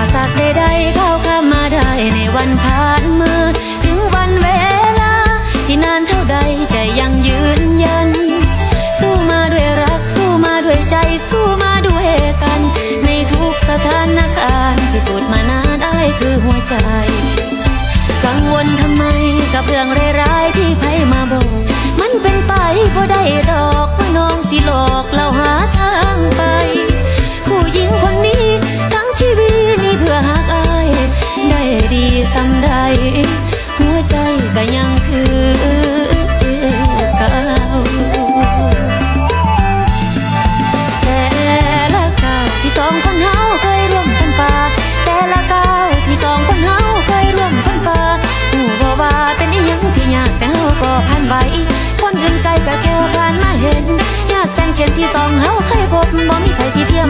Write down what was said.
ปสรรคใดๆเข้าข้ามมาได้ในวันผ่านมาถึงวันเวลา ที่นานเท่าใดใจยังยืนยัน สู้มาด้วยรัก สู้มาด้วยใจ สู้มาด้วยกัน ในทุกสถานการณ์พิสูจน์มานานได้คือหัวใจ กังวลทำไมกับเรื่องเร้ ที่สองเฮาเคยพบบ่มีใครที่เทียม